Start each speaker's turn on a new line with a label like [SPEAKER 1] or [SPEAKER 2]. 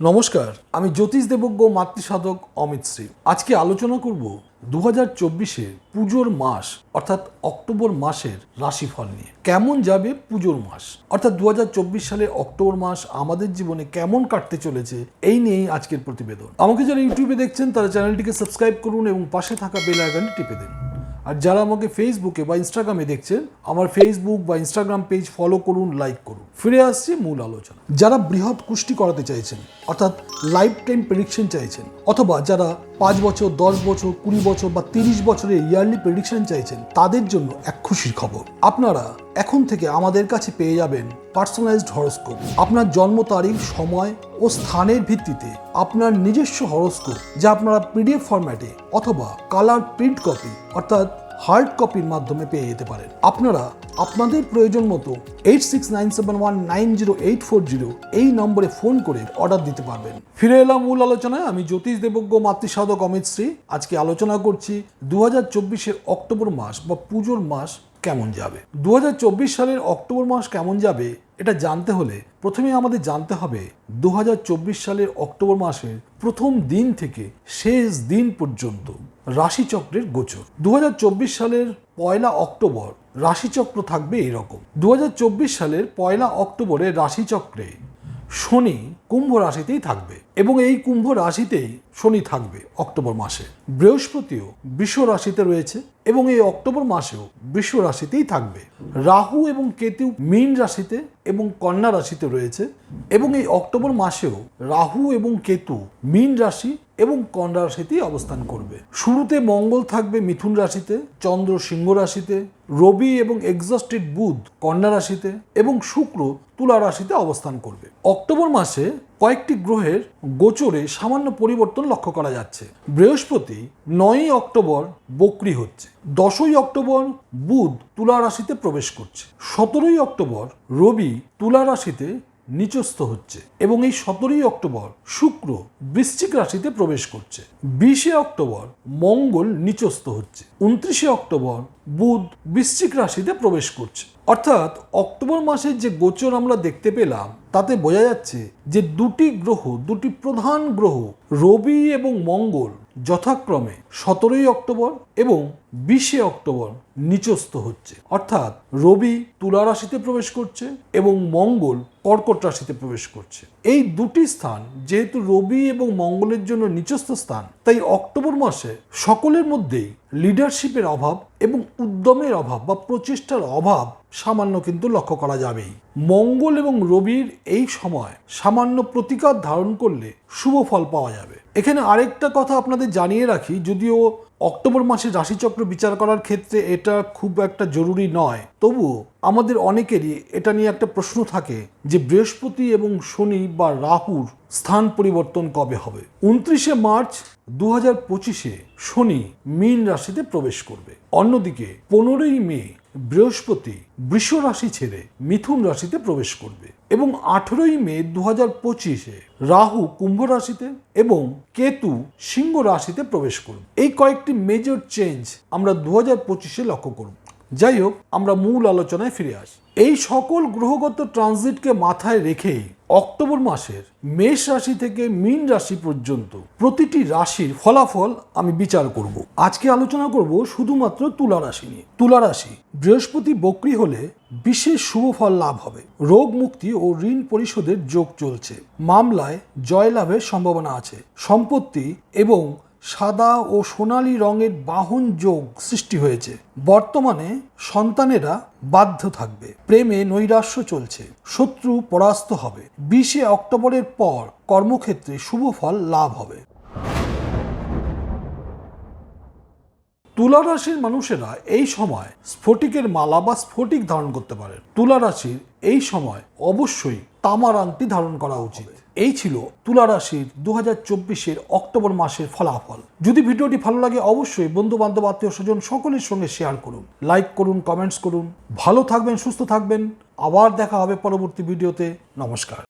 [SPEAKER 1] নমস্কার, আমি জ্যোতিষ দেবজ্ঞ মাতৃসাধক অমিত শ্রী। আজকে আলোচনা করব দু হাজার চব্বিশে পুজোর মাস, অর্থাৎ অক্টোবর মাসের রাশিফল নিয়ে। কেমন যাবে পুজোর মাস? অর্থাৎ দু হাজার চব্বিশ অক্টোবর মাস আমাদের জীবনে কেমন কাটতে চলেছে, এই নিয়েই আজকের প্রতিবেদন। আমাকে যারা ইউটিউবে দেখছেন, তারা চ্যানেলটিকে সাবস্ক্রাইব করুন এবং পাশে থাকা বেল আইকনটি টিপে দিন। আর যারা আমাকে ফেসবুকে বা ইনস্টাগ্রামে দেখছেন, আমার ফেসবুক বা ইনস্টাগ্রাম পেজ ফলো করুন লাইক করুন। ফিরে আসছি মূল আলোচনা যারা বৃহৎ কুষ্টি করাতে চাইছেন, অর্থাৎ লাইফ টাইম প্রেডিকশন চাইছেন, অথবা যারা পাঁচ বছর, দশ বছর, কুড়ি বছর বা তিরিশ বছরের ইয়ারলি প্রেডিকশন চাইছেন, তাদের জন্য এক খুশির খবর। আপনারা এখন থেকে আমাদের কাছে পেয়ে যাবেন পার্সোনালাইজড হরস্কোপ আপনার জন্ম তারিখ, সময় ও স্থানের ভিত্তিতে আপনার নিজস্ব হরস্কোপ যা আপনারা পিডিএফ ফরম্যাটে অথবা কালার প্রিন্ট কপি অর্থাৎ হার্ড কপির মাধ্যমে পেয়ে যেতে পারেন। আপনারা আপনাদের প্রয়োজন মতো eight six nine seven one nine zero eight four zero এই নম্বরে ফোন করে অর্ডার দিতে পারবেন। ফিরে এলাম মূল আলোচনায়। আমি জ্যোতিষ দেবজ্ঞ, মাতৃসাধক অমিত শ্রী। আজকে আলোচনা করছি দু হাজার চব্বিশের অক্টোবর মাস বা পুজোর মাস কেমন যাবে? দুহাজার চব্বিশ সালের অক্টোবর মাস কেমন যাবে, এটা জানতে হলে প্রথমে আমাদের জানতে হবে দুহাজার চব্বিশ সালের অক্টোবর মাসের প্রথম দিন থেকে শেষ দিন পর্যন্ত রাশিচক্রের গোচর। দু হাজার চব্বিশ সালের পয়লা অক্টোবর রাশিচক্র থাকবে এরকম। দু হাজার চব্বিশ সালের পয়লা অক্টোবরে রাশিচক্রে শনি কুম্ভ রাশিতেই থাকবে এবং এই কুম্ভ রাশিতেই শনি থাকবে অক্টোবর মাসে। বৃহস্পতিও বিশ্ব রাশিতে রয়েছে এবং এই অক্টোবর মাসেও বিশ্ব রাশিতেই থাকবে। রাহু এবং কেতু মীন রাশিতে এবং কন্যা রাশিতে রয়েছে এবং এই অক্টোবর মাসেও রাহু এবং কেতু মীন রাশি এবং কন্যা রাশিতেই অবস্থান করবে। শুরুতে মঙ্গল থাকবে মিথুন রাশিতে, চন্দ্র সিংহ রাশিতে, রবি এবং এক্সস্টেড বুধ কন্যা রাশিতে এবং শুক্র তুলা রাশিতে অবস্থান করবে। অক্টোবর মাসে কয়েকটি গ্রহের গোচরে সামান্য পরিবর্তন লক্ষ্য করা যাচ্ছে। বৃহস্পতি নয়ই অক্টোবর বকরি হচ্ছে, দশই অক্টোবর বুধ তুলা রাশিতে প্রবেশ করছে, সতেরোই অক্টোবর রবি তুলা রাশিতে নিচস্থ হচ্ছে এবং এই সতেরোই অক্টোবর শুক্র বৃশ্চিক রাশিতে প্রবেশ করছে। বিশে অক্টোবর মঙ্গল নিচস্থ হচ্ছে। উনত্রিশে অক্টোবর বুধ বৃশ্চিক রাশিতে প্রবেশ করছে। অর্থাৎ অক্টোবর মাসের যে গোচর আমরা দেখতে পেলাম, তাতে বোঝা যাচ্ছে যে দুটি গ্রহ, দুটি প্রধান গ্রহ, রবি এবং মঙ্গল যথাক্রমে সতেরোই অক্টোবর এবং বিশে অক্টোবর নিচস্থ হচ্ছে। অর্থাৎ রবি তুলা রাশিতে প্রবেশ করছে এবং মঙ্গল কর্কট রাশিতে প্রবেশ করছে। এই দুটি স্থান যেহেতু রবি এবং মঙ্গলের জন্য নিচস্থ স্থান, তাই অক্টোবর মাসে সকলের মধ্যেই লিডারশিপের অভাব এবং উদ্যমের অভাব বা প্রচেষ্টার অভাব সামান্য কিন্তু লক্ষ্য করা যাবেই। মঙ্গল এবং রবির এই সময় সামান্য প্রতিকার ধারণ করলে শুভ ফল পাওয়া যাবে। এখানে আরেকটা কথা আপনাদের জানিয়ে রাখি, যদিও অক্টোবর মাসে রাশিচক্র বিচার করার ক্ষেত্রে এটা খুব একটা জরুরি নয়। তবুও আমাদের অনেকেরই এটা নিয়ে একটা প্রশ্ন থাকে যে বৃহস্পতি এবং শনি বা রাহুর স্থান পরিবর্তন কবে হবে? উনত্রিশে মার্চ দু হাজার পঁচিশে শনি মীন রাশিতে প্রবেশ করবে। অন্যদিকে পনেরোই মে বৃহস্পতি বৃষ রাশি ছেড়ে মিথুন রাশিতে প্রবেশ করবে এবং আঠেরোই মে দু হাজার পঁচিশে রাহু কুম্ভ রাশিতে এবং কেতু সিংহ রাশিতে প্রবেশ করবে। এই কয়েকটি মেজর চেঞ্জ আমরা দু হাজার পঁচিশে লক্ষ্য করব। যাই হোক আমরা মূল আলোচনায় ফিরে আসি। এই সকল গ্রহগত ট্রানজিটকে মাথায় রেখেই অক্টোবর মাসের মেষ রাশি থেকে মীন রাশি পর্যন্ত প্রতিটি রাশির ফলাফল আমি বিচার করব। আজকে আলোচনা করব শুধুমাত্র তুলা রাশি নিয়ে। তুলা রাশি, বৃহস্পতি বক্রি হলে বিশেষ শুভ ফল লাভ হবে। রোগ মুক্তি ও ঋণ পরিশোধের যোগ চলছে। মামলায় জয়লাভের সম্ভাবনা আছে। সম্পত্তি এবং সাদা ও সোনালী রঙের বাহন যোগ সৃষ্টি হয়েছে। বর্তমানে সন্তানেরা বাধ্য থাকবে। প্রেমে নৈরাশ্য চলছে। শত্রু পরাস্ত হবে। বিশে অক্টোবরের পর কর্মক্ষেত্রে শুভ ফল লাভ হবে। তুলা রাশির মানুষেরা এই সময় স্ফটিকের মালা বা স্ফটিক ধারণ করতে পারেন। তুলা রাশির এই সময় অবশ্যই তামার আংটি ধারণ করা উচিত। এই ছিল তুলা রাশির দু হাজার চব্বিশের অক্টোবর মাসের ফলাফল। যদি ভিডিওটি ভালো লাগে অবশ্যই বন্ধু বান্ধব আত্মীয় স্বজন সকলের সঙ্গে শেয়ার করুন। লাইক করুন, কমেন্টস করুন। ভালো থাকবেন, সুস্থ থাকবেন। আবার দেখা হবে পরবর্তী ভিডিওতে। নমস্কার।